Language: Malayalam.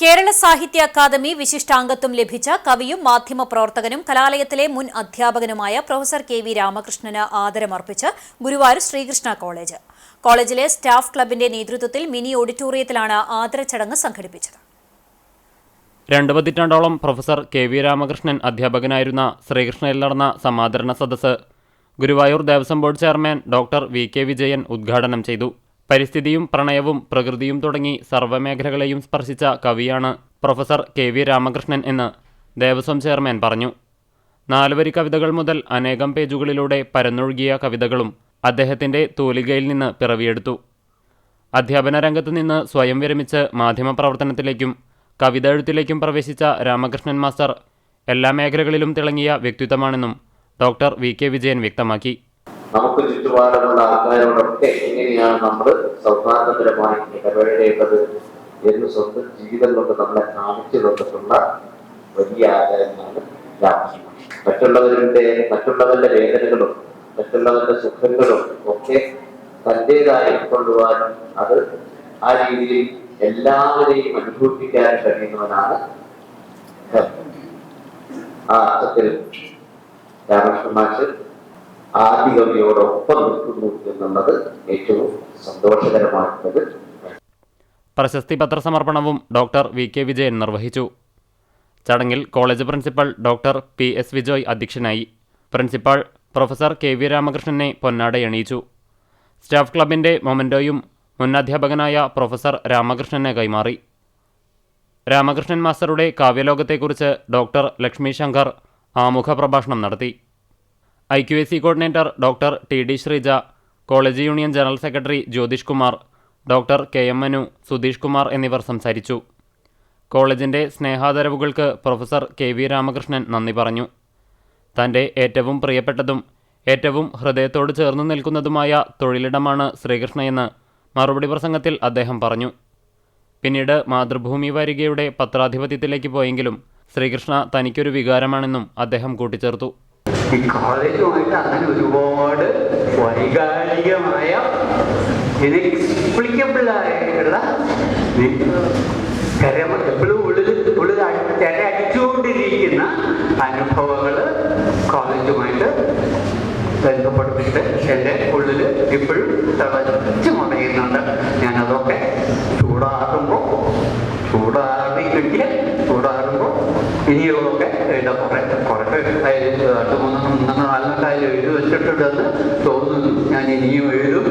കേരള സാഹിത്യ അക്കാദമി വിശിഷ്ടാംഗത്വം ലഭിച്ച കവിയും മാധ്യമ പ്രവർത്തകനും കലാലയത്തിലെ മുൻ അധ്യാപകനുമായ പ്രൊഫസർ കെ വി രാമകൃഷ്ണന് ആദരമർപ്പിച്ച് ഗുരുവായൂർ ശ്രീകൃഷ്ണ കോളേജ്. കോളേജിലെ സ്റ്റാഫ് ക്ലബിന്റെ നേതൃത്വത്തിൽ മിനി ഓഡിറ്റോറിയത്തിലാണ് ആദര ചടങ്ങ് സംഘടിപ്പിച്ചത്. രണ്ട് പതിറ്റാണ്ടോളം പ്രൊഫസർ കെ വി രാമകൃഷ്ണൻ അധ്യാപകനായിരുന്ന ശ്രീകൃഷ്ണയിൽ നടന്ന സമാദരണ സദസ്സ് Guruvayur Devaswom board chairman doctor V K Vijayan ഉദ്ഘാടനം ചെയ്തു. പരിസ്ഥിതിയും പ്രണയവും പ്രകൃതിയും തുടങ്ങി സർവമേഖലകളെയും സ്പർശിച്ച കവിയാണ് പ്രൊഫസർ കെ വി രാമകൃഷ്ണൻ എന്ന് ദേവസ്വം ചെയർമാൻ പറഞ്ഞു. നാലുവരി കവിതകൾ മുതൽ അനേകം പേജുകളിലൂടെ പരന്നൊഴുകിയ കവിതകളും അദ്ദേഹത്തിന്റെ തൂലികയിൽ നിന്ന് പിറവിയെടുത്തു. അധ്യാപന രംഗത്തു നിന്ന് സ്വയം വിരമിച്ച് മാധ്യമപ്രവർത്തനത്തിലേക്കും കവിത എഴുത്തിലേക്കും പ്രവേശിച്ച രാമകൃഷ്ണൻ മാസ്റ്റർ എല്ലാ മേഖലകളിലും തിളങ്ങിയ വ്യക്തിത്വമാണെന്നും ഡോക്ടർ വി കെ വിജയൻ വ്യക്തമാക്കി. നമുക്ക് ചുറ്റുപാടുമുള്ള ആൾക്കാരോടൊക്കെ എങ്ങനെയാണ് നമ്മൾ സൗഹാർദ്ദപരമായി ഇടപെടേണ്ടത് എന്ന് സ്വന്തം ജീവിതം കൊണ്ട് നമ്മളെ കാണിച്ചു തന്നിട്ടുള്ള വലിയ ആചാരമാണ് രാമകൃഷ്ണൻ മറ്റുള്ളവരുടെ മറ്റുള്ളവരുടെ വേദനകളും മറ്റുള്ളവരുടെ സുഖങ്ങളും ഒക്കെ തന്റെതായി ഉൾക്കൊള്ളുവാനും അത് ആ രീതിയിൽ എല്ലാവരെയും അനുഭവിപ്പിക്കാൻ കഴിയുന്നവനാണ്. ആ അർത്ഥത്തിൽ രാമകൃഷ്ണ മാഷ് ആദ്യ കവിയോടൊപ്പം നിൽക്കുന്നു എന്നുള്ളത് ഏറ്റവും സന്തോഷകരമായിട്ടുള്ളത്. പ്രശസ്തി പത്രസമർപ്പണവും ഡോക്ടർ വി കെ വിജയൻ നിർവഹിച്ചു. ചടങ്ങിൽ college principal doctor P S Vijoy അധ്യക്ഷനായി പ്രിൻസിപ്പൽ പ്രൊഫസർ കെ വി രാമകൃഷ്ണനെ പൊന്നാടയണിയിച്ചു സ്റ്റാഫ് ക്ലബിന്റെ മൊമന്റോയും മുൻ അധ്യാപകനായ പ്രൊഫസർ രാമകൃഷ്ണനെ കൈമാറി. രാമകൃഷ്ണൻ മാസ്റ്ററുടെ കാവ്യലോകത്തെക്കുറിച്ച് ഡോക്ടർ ലക്ഷ്മി ശങ്കർ ആമുഖ പ്രഭാഷണം നടത്തി. I Q S C coordinator doctor T D Sreeja college union general secretary Jyothish Kumar doctor K M Manu Sudheesh Kumar എന്നിവർ സംസാരിച്ചു. കോളേജിന്റെ സ്നേഹാദരവുകൾക്ക് പ്രൊഫസർ കെ വി രാമകൃഷ്ണൻ നന്ദി പറഞ്ഞു. തന്റെ ഏറ്റവും പ്രിയപ്പെട്ടതും ഏറ്റവും ഹൃദയത്തോട് ചേർന്ന് നിൽക്കുന്നതുമായ തൊഴിലിടമാണ് ശ്രീകൃഷ്ണയെന്ന് മറുപടി പ്രസംഗത്തിൽ അദ്ദേഹം പറഞ്ഞു. പിന്നീട് മാതൃഭൂമി വാരികയുടെ പത്രാധിപത്യത്തിലേക്ക് പോയെങ്കിലും ശ്രീകൃഷ്ണ തനിക്കൊരു വികാരമാണെന്നും അദ്ദേഹം കൂട്ടിച്ചേർത്തു. ഈ കോളേജുമായിട്ട് അങ്ങനെ ഒരുപാട് വൈകാരികമായ ഇൻഎക്സ്പ്ലിക്കബിൾ ആയിട്ടുള്ള കരമ എപ്പോഴും ഉള്ളിൽ ഉള്ളിൽ അടിച്ചുകൊണ്ടിരിക്കുന്ന അനുഭവങ്ങൾ കോളേജുമായിട്ട് ബന്ധപ്പെടുത്തിയിട്ട് എന്റെ ഉള്ളിൽ ഇപ്പോഴും തിളച്ച് മറിയുന്നുണ്ട്. ഞാനതൊക്കെ ചൂടാറുമ്പോൾ ചൂടാറി കിട്ടിയ ചൂടാറുമ്പോൾ ഇനിയുള്ളതൊക്കെ എന്റെ അതിൽ രണ്ട് മൂന്ന് നാലെണ്ണം അതിൽ എഴുതി വെച്ചിട്ടുണ്ടെന്ന് തോന്നുന്നു. ഞാൻ ഇനിയും എഴുതും.